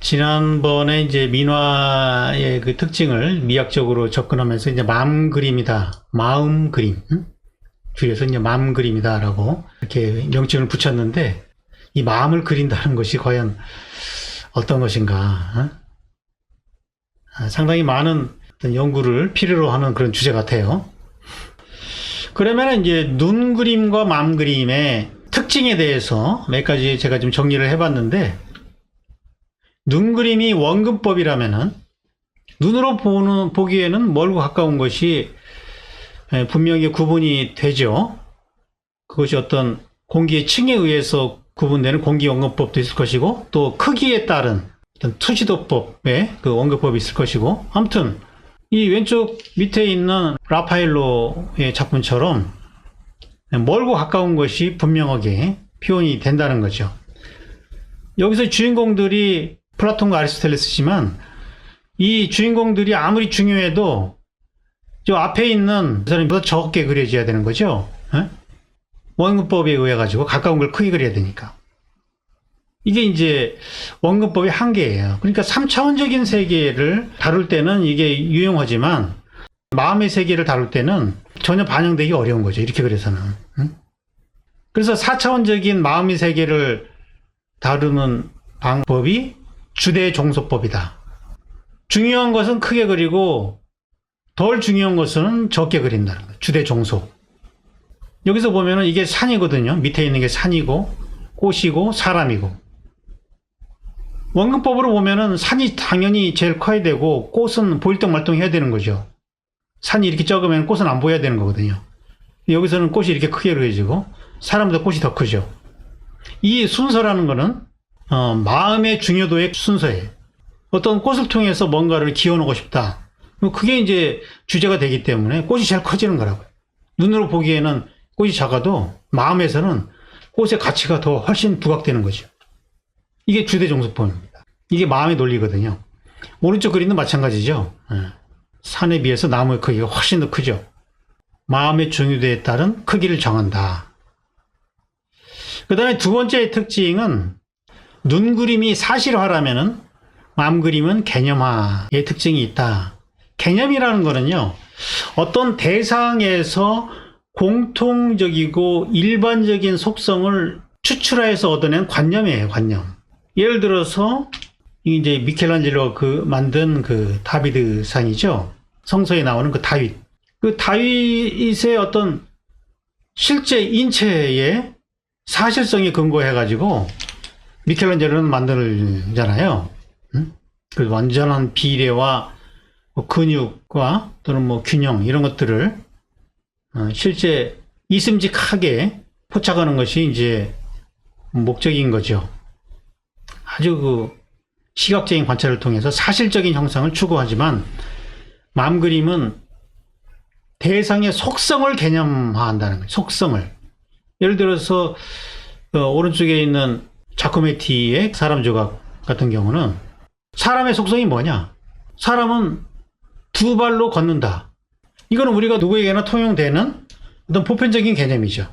지난번에 이제 민화의 그 특징을 미학적으로 접근하면서 이제 마음 그림이다. 마음 그림. 응? 줄여서 이제 마음 그림이다라고 이렇게 명칭을 붙였는데 이 마음을 그린다는 것이 과연 어떤 것인가. 어? 아, 상당히 많은 연구를 필요로 하는 그런 주제 같아요. 그러면 이제 눈 그림과 마음 그림의 특징에 대해서 몇 가지 제가 좀 정리를 해봤는데 눈 그림이 원근법이라면은 눈으로 보는 보기에는 멀고 가까운 것이 에, 분명히 구분이 되죠. 그것이 어떤 공기의 층에 의해서 구분되는 공기 원근법도 있을 것이고 또 크기에 따른 투지도법의 그 원근법이 있을 것이고 아무튼 이 왼쪽 밑에 있는 라파엘로의 작품처럼 멀고 가까운 것이 분명하게 표현이 된다는 거죠. 여기서 주인공들이 플라톤과 아리스토텔레스지만 이 주인공들이 아무리 중요해도 저 앞에 있는 사람보다 적게 그려져야 되는 거죠. 예? 원근법에 의해 가지고 가까운 걸 크게 그려야 되니까. 이게 이제 원근법의 한계예요. 그러니까 3차원적인 세계를 다룰 때는 이게 유용하지만 마음의 세계를 다룰 때는 전혀 반영되기 어려운 거죠. 이렇게 그래서는. 응? 그래서 4차원적인 마음의 세계를 다루는 방법이 주대 종소법이다. 중요한 것은 크게 그리고 덜 중요한 것은 적게 그린다는 거예요. 주대 종소. 여기서 보면은 이게 산이거든요. 밑에 있는 게 산이고 꽃이고 사람이고. 원근법으로 보면은 산이 당연히 제일 커야 되고 꽃은 보일 동 말동 해야 되는 거죠. 산이 이렇게 적으면 꽃은 안 보여야 되는 거거든요. 여기서는 꽃이 이렇게 크게 그려지고 사람보다 꽃이 더 크죠. 이 순서라는 거는 어, 마음의 중요도의 순서예요. 어떤 꽃을 통해서 뭔가를 기워놓고 싶다. 뭐 그게 이제 주제가 되기 때문에 꽃이 잘 커지는 거라고요. 눈으로 보기에는 꽃이 작아도 마음에서는 꽃의 가치가 더 훨씬 부각되는 거죠. 이게 주대 종소법입니다. 이게 마음의 논리거든요. 오른쪽 그림도 마찬가지죠. 예. 산에 비해서 나무의 크기가 훨씬 더 크죠. 마음의 중요도에 따른 크기를 정한다. 그 다음에 두 번째 특징은 눈 그림이 사실화라면은 마음 그림은 개념화의 특징이 있다. 개념이라는 거는요, 어떤 대상에서 공통적이고 일반적인 속성을 추출해서 얻어낸 관념이에요, 관념. 예를 들어서, 이제 미켈란젤로 그 만든 그 다비드 상이죠. 성서에 나오는 그 다윗. 그 다윗의 어떤 실제 인체의 사실성에 근거해 가지고 미켈란젤로는 만들잖아요. 응? 그 완전한 비례와 뭐 근육과 또는 뭐 균형 이런 것들을 어, 실제 이슴직하게 포착하는 것이 이제 목적인 거죠. 아주 그 시각적인 관찰을 통해서 사실적인 형상을 추구하지만 마음 그림은 대상의 속성을 개념화한다는 거예요. 속성을. 예를 들어서 어, 오른쪽에 있는 자코메티의 사람 조각 같은 경우는 사람의 속성이 뭐냐? 사람은 두 발로 걷는다. 이거는 우리가 누구에게나 통용되는 어떤 보편적인 개념이죠.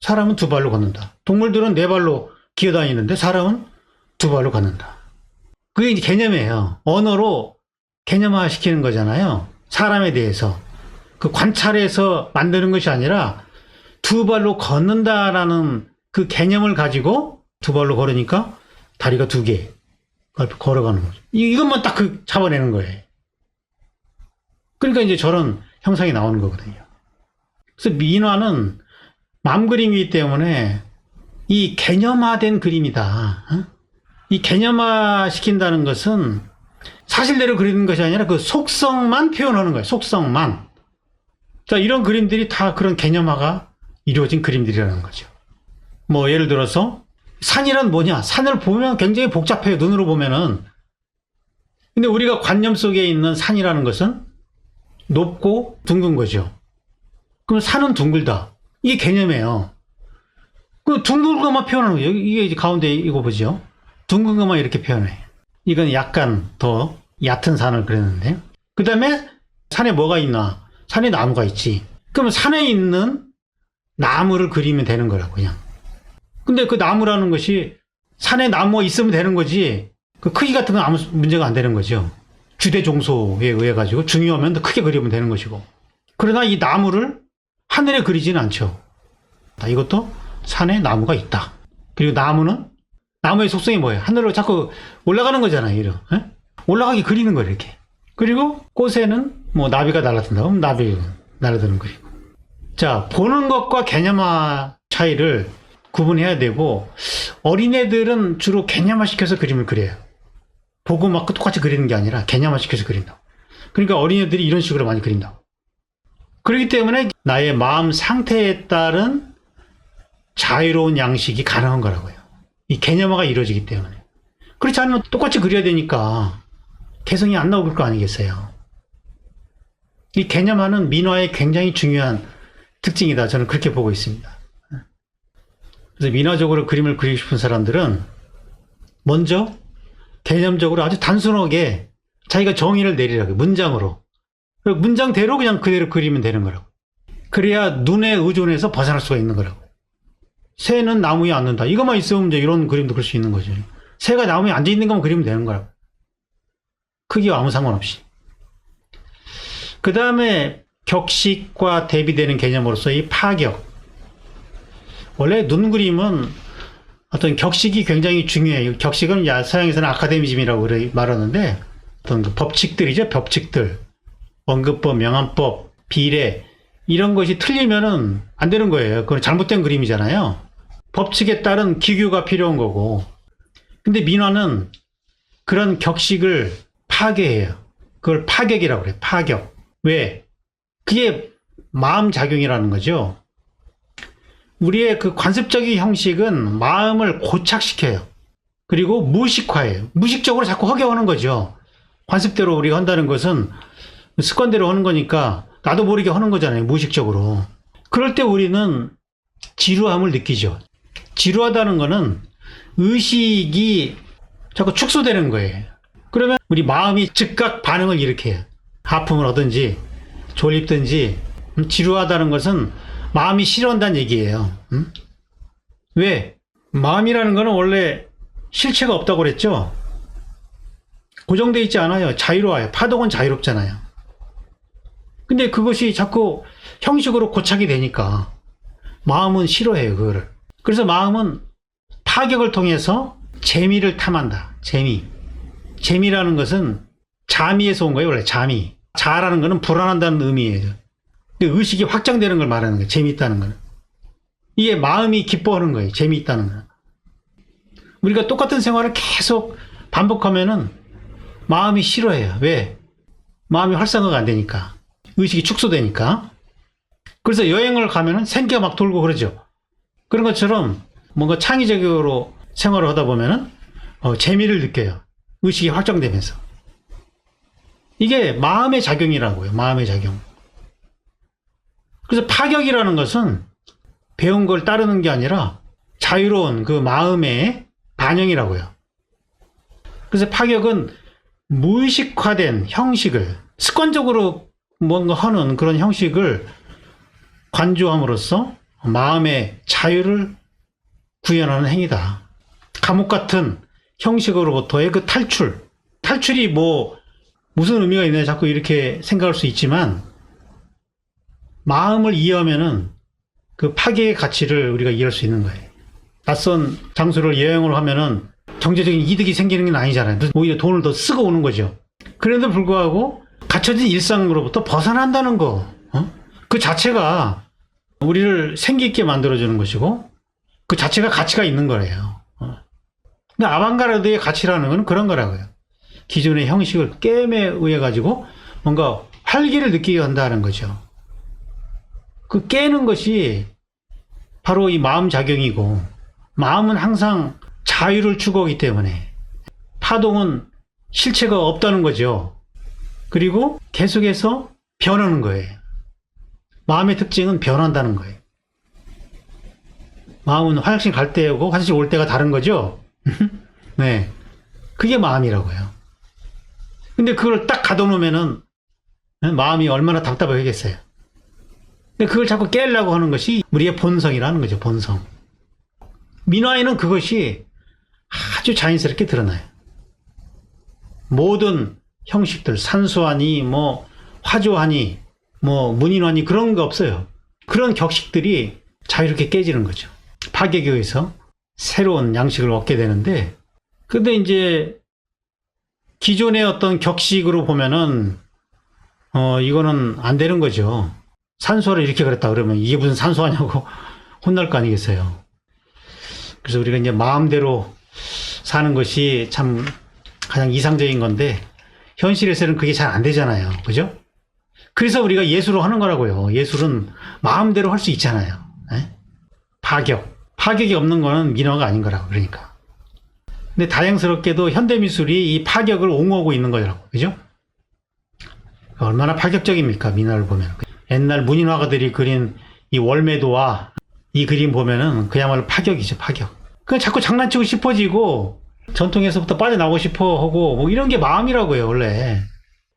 사람은 두 발로 걷는다. 동물들은 네 발로 기어다니는데 사람은 두 발로 걷는다. 그게 이제 개념이에요. 언어로 개념화 시키는 거잖아요. 사람에 대해서. 그 관찰해서 만드는 것이 아니라 두 발로 걷는다라는 그 개념을 가지고 두 발로 걸으니까 다리가 두 개. 걸어가는 거죠. 이- 이것만 딱 그 잡아내는 거예요. 그러니까 이제 저런 형상이 나오는 거거든요. 그래서 민화는 맘 그림이기 때문에 이 개념화된 그림이다. 어? 이 개념화 시킨다는 것은 사실대로 그리는 것이 아니라 그 속성만 표현하는 거예요. 속성만. 자, 이런 그림들이 다 그런 개념화가 이루어진 그림들이라는 거죠. 뭐, 예를 들어서, 산이란 뭐냐? 산을 보면 굉장히 복잡해요. 눈으로 보면은. 근데 우리가 관념 속에 있는 산이라는 것은 높고 둥근 거죠. 그럼 산은 둥글다. 이게 개념이에요. 그 둥근 것만 표현하는 거예요. 이게 이제 가운데 이거 보죠. 둥근 것만 이렇게 표현해. 이건 약간 더 얕은 산을 그렸는데. 그 다음에 산에 뭐가 있나? 산에 나무가 있지. 그러면 산에 있는 나무를 그리면 되는 거라고, 그냥. 근데 그 나무라는 것이 산에 나무가 있으면 되는 거지. 그 크기 같은 건 아무 문제가 안 되는 거죠. 주대 종소에 의해 가지고 중요하면 더 크게 그리면 되는 것이고. 그러나 이 나무를 하늘에 그리지는 않죠. 아, 이것도 산에 나무가 있다. 그리고 나무는 나무의 속성이 뭐예요? 하늘로 자꾸 올라가는 거잖아요. 이러. 예? 올라가게 그리는 거예요. 이렇게. 그리고 꽃에는 뭐 나비가 날아든다. 그럼 나비 날아드는 그리고. 자, 보는 것과 개념화 차이를 구분해야 되고 어린애들은 주로 개념화 시켜서 그림을 그려요. 보고 막 똑같이 그리는 게 아니라 개념화 시켜서 그린다. 그러니까 어린애들이 이런 식으로 많이 그린다. 그렇기 때문에 나의 마음 상태에 따른 자유로운 양식이 가능한 거라고요. 이 개념화가 이루어지기 때문에. 그렇지 않으면 똑같이 그려야 되니까 개성이 안 나올 거 아니겠어요. 이 개념화는 민화의 굉장히 중요한 특징이다. 저는 그렇게 보고 있습니다. 그래서 민화적으로 그림을 그리고 싶은 사람들은 먼저 개념적으로 아주 단순하게 자기가 정의를 내리라고 문장으로. 문장대로 그냥 그대로 그리면 되는 거라고. 그래야 눈에 의존해서 벗어날 수가 있는 거라고. 새는 나무에 앉는다. 이것만 있으면 이제 이런 그림도 그릴 수 있는 거죠. 새가 나무에 앉아 있는 것만 그리면 되는 거라고. 크기와 아무 상관없이. 그 다음에 격식과 대비되는 개념으로서 이 파격 원래 눈 그림은 어떤 격식이 굉장히 중요해요. 격식은 야, 서양에서는 아카데미즘이라고 말하는데 어떤 그 법칙들이죠. 법칙들. 원급법, 명암법, 비례 이런 것이 틀리면은 안 되는 거예요. 그건 잘못된 그림이잖아요. 법칙에 따른 기교가 필요한 거고. 근데 민화는 그런 격식을 파괴해요. 그걸 파격이라고 그래요. 파격. 왜? 그게 마음 작용이라는 거죠. 우리의 그 관습적인 형식은 마음을 고착시켜요. 그리고 무식화해요. 무식적으로 자꾸 허경하는 거죠. 관습대로 우리가 한다는 것은 습관대로 하는 거니까 나도 모르게 하는 거잖아요. 무의식적으로. 그럴 때 우리는 지루함을 느끼죠. 지루하다는 거는 의식이 자꾸 축소되는 거예요. 그러면 우리 마음이 즉각 반응을 일으켜요. 하품을 하든지 졸립든지 음, 지루하다는 것은 마음이 싫어한다는 얘기예요. 음? 왜? 마음이라는 거는 원래 실체가 없다고 그랬죠? 고정되어 있지 않아요. 자유로워요. 파동은 자유롭잖아요. 근데 그것이 자꾸 형식으로 고착이 되니까 마음은 싫어해요. 그거를. 그래서 마음은 파격을 통해서 재미를 탐한다. 재미. 재미라는 것은 자미에서 온 거예요. 원래 자미. 자라는 거는 불안한다는 의미예요. 그 의식이 확장되는 걸 말하는 거예요. 재미있다는 거는. 이게 마음이 기뻐하는 거예요. 재미있다는 거는. 우리가 똑같은 생활을 계속 반복하면은 마음이 싫어해요. 왜? 마음이 활성화가 안 되니까. 의식이 축소되니까. 그래서 여행을 가면은 생기가 막 돌고 그러죠. 그런 것처럼 뭔가 창의적으로 생활을 하다 보면은 어, 재미를 느껴요. 의식이 확장되면서. 이게 마음의 작용이라고요. 마음의 작용. 그래서 파격이라는 것은 배운 걸 따르는 게 아니라 자유로운 그 마음의 반영이라고요. 그래서 파격은 무의식화된 형식을 습관적으로 뭔가 하는 그런 형식을 관조함으로써 마음의 자유를 구현하는 행위다. 감옥 같은 형식으로부터의 그 탈출. 탈출이 뭐 무슨 의미가 있나 자꾸 이렇게 생각할 수 있지만 마음을 이해하면은 그 파괴의 가치를 우리가 이해할 수 있는 거예요. 낯선 장소를 여행을 하면은 경제적인 이득이 생기는 게 아니잖아요. 오히려 돈을 더 쓰고 오는 거죠. 그래도 불구하고 갇혀진 일상으로부터 벗어난다는 거, 어? 그 자체가 우리를 생기 있게 만들어주는 것이고, 그 자체가 가치가 있는 거예요. 어? 근데 아방가르드의 가치라는 건 그런 거라고요. 기존의 형식을 게임에 의해 가지고 뭔가 활기를 느끼게 한다는 거죠. 그 깨는 것이 바로 이 마음 작용이고 마음은 항상 자유를 추구하기 때문에 파동은 실체가 없다는 거죠. 그리고 계속해서 변하는 거예요. 마음의 특징은 변한다는 거예요. 마음은 화장실 갈 때하고 화장실 올 때가 다른 거죠. 네. 그게 마음이라고요. 근데 그걸 딱 가둬놓으면은 마음이 얼마나 답답하겠어요. 근데 그걸 자꾸 깨려고 하는 것이 우리의 본성이라는 거죠, 본성. 민화에는 그것이 아주 자연스럽게 드러나요. 모든 형식들, 산수하니, 뭐, 화조하니, 뭐, 문인하니 그런 거 없어요. 그런 격식들이 자유롭게 깨지는 거죠. 파괴교에서 새로운 양식을 얻게 되는데, 근데 이제 기존의 어떤 격식으로 보면은, 어, 이거는 안 되는 거죠. 산소를 이렇게 그랬다 그러면 이게 무슨 산소하냐고 혼날 거 아니겠어요. 그래서 우리가 이제 마음대로 사는 것이 참 가장 이상적인 건데 현실에서는 그게 잘 안 되잖아요. 그죠? 그래서 우리가 예술을 하는 거라고요. 예술은 마음대로 할 수 있잖아요. 예? 파격. 파격이 없는 거는 민화가 아닌 거라고 그러니까. 근데 다행스럽게도 현대미술이 이 파격을 옹호하고 있는 거라고. 그죠? 얼마나 파격적입니까? 민화를 보면. 옛날 문인화가들이 그린 이 월매도와 이 그림 보면은 그야말로 파격이죠, 파격. 그냥 자꾸 장난치고 싶어지고 전통에서부터 빠져나오고 싶어 하고 뭐 이런 게 마음이라고요, 원래.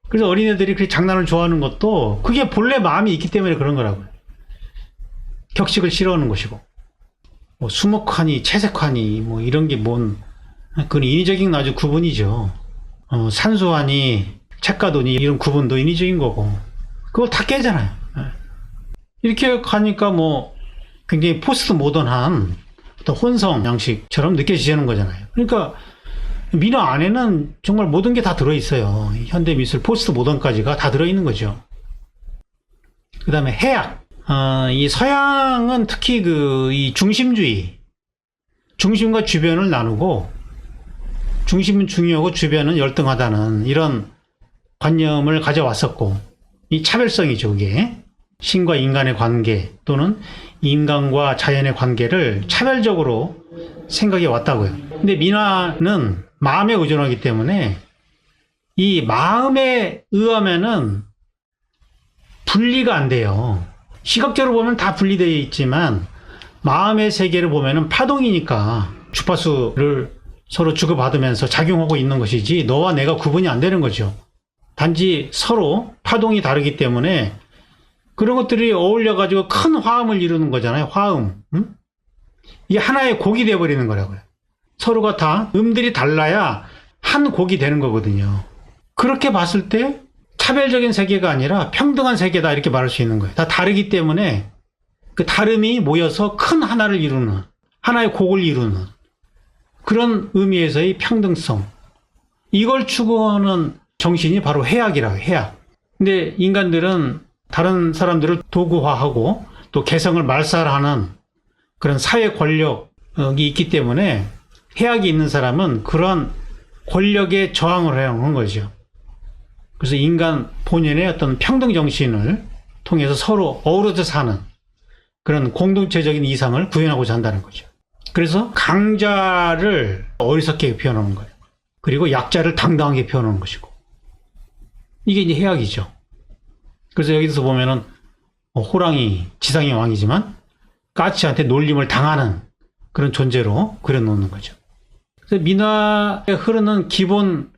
그래서 어린애들이 그렇게 장난을 좋아하는 것도 그게 본래 마음이 있기 때문에 그런 거라고요. 격식을 싫어하는 것이고. 뭐 수목하니, 채색하니, 뭐 이런 게 뭔, 그건 인위적인 아주 구분이죠. 어, 산소하니, 책가도니 이런 구분도 인위적인 거고. 그걸 다 깨잖아요. 예. 이렇게 가니까 뭐 굉장히 포스트 모던한 어떤 혼성 양식처럼 느껴지는 거잖아요. 그러니까 민화 안에는 정말 모든 게 다 들어있어요. 현대 미술 포스트 모던까지가 다 들어있는 거죠. 그 다음에 해약. 어, 이 서양은 특히 그 이 중심주의, 중심과 주변을 나누고 중심은 중요하고 주변은 열등하다는 이런 관념을 가져왔었고 이 차별성이죠, 그게. 신과 인간의 관계 또는 인간과 자연의 관계를 차별적으로 생각해 왔다고요. 근데 민화는 마음에 의존하기 때문에 이 마음에 의하면은 분리가 안 돼요. 시각적으로 보면 다 분리되어 있지만 마음의 세계를 보면은 파동이니까 주파수를 서로 주고받으면서 작용하고 있는 것이지 너와 내가 구분이 안 되는 거죠. 단지 서로 파동이 다르기 때문에 그런 것들이 어울려가지고 큰 화음을 이루는 거잖아요. 화음. 응? 이게 하나의 곡이 되어버리는 거라고요. 서로가 다 음들이 달라야 한 곡이 되는 거거든요. 그렇게 봤을 때 차별적인 세계가 아니라 평등한 세계다 이렇게 말할 수 있는 거예요. 다 다르기 때문에 그 다름이 모여서 큰 하나를 이루는 하나의 곡을 이루는 그런 의미에서의 평등성 이걸 추구하는 정신이 바로 해악이라고 해요. 해악. 근데 인간들은 다른 사람들을 도구화하고 또 개성을 말살하는 그런 사회 권력이 있기 때문에 해악이 있는 사람은 그런 권력에 저항을 하는 거죠. 그래서 인간 본연의 어떤 평등 정신을 통해서 서로 어우러져 사는 그런 공동체적인 이상을 구현하고자 한다는 거죠. 그래서 강자를 어리석게 표현하는 거예요. 그리고 약자를 당당하게 표현하는 것이고. 이게 이제 해악이죠. 그래서 여기서 보면은 어, 호랑이 지상의 왕이지만 까치한테 놀림을 당하는 그런 존재로 그려놓는 거죠. 그래서 민화에 흐르는 기본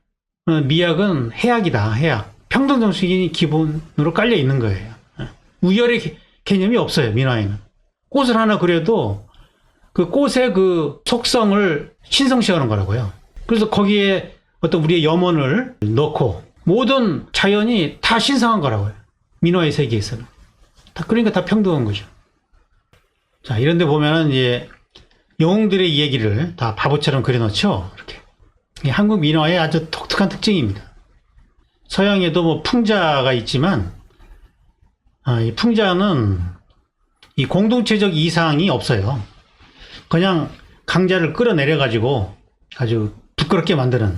어, 미학은 해악이다. 해악. 평등 정신이 기본으로 깔려 있는 거예요. 예. 우열의 개- 개념이 없어요. 민화에는. 꽃을 하나 그려도 그 꽃의 그 속성을 신성시하는 거라고요. 그래서 거기에 어떤 우리의 염원을 넣고 모든 자연이 다 신성한 거라고요. 민화의 세계에서는. 다, 그러니까 다 평등한 거죠. 자, 이런데 보면은 이제 영웅들의 이야기를 다 바보처럼 그려놓죠. 이렇게. 한국 민화의 아주 독특한 특징입니다. 서양에도 뭐 풍자가 있지만, 아, 이 풍자는 이 공동체적 이상이 없어요. 그냥 강자를 끌어내려가지고 아주 부끄럽게 만드는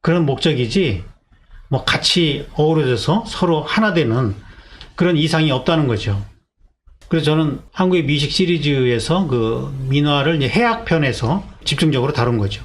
그런 목적이지, 뭐 같이 어우러져서 서로 하나 되는 그런 이상이 없다는 거죠. 그래서 저는 한국의 미식 시리즈에서 그 민화를 해학편에서 집중적으로 다룬 거죠.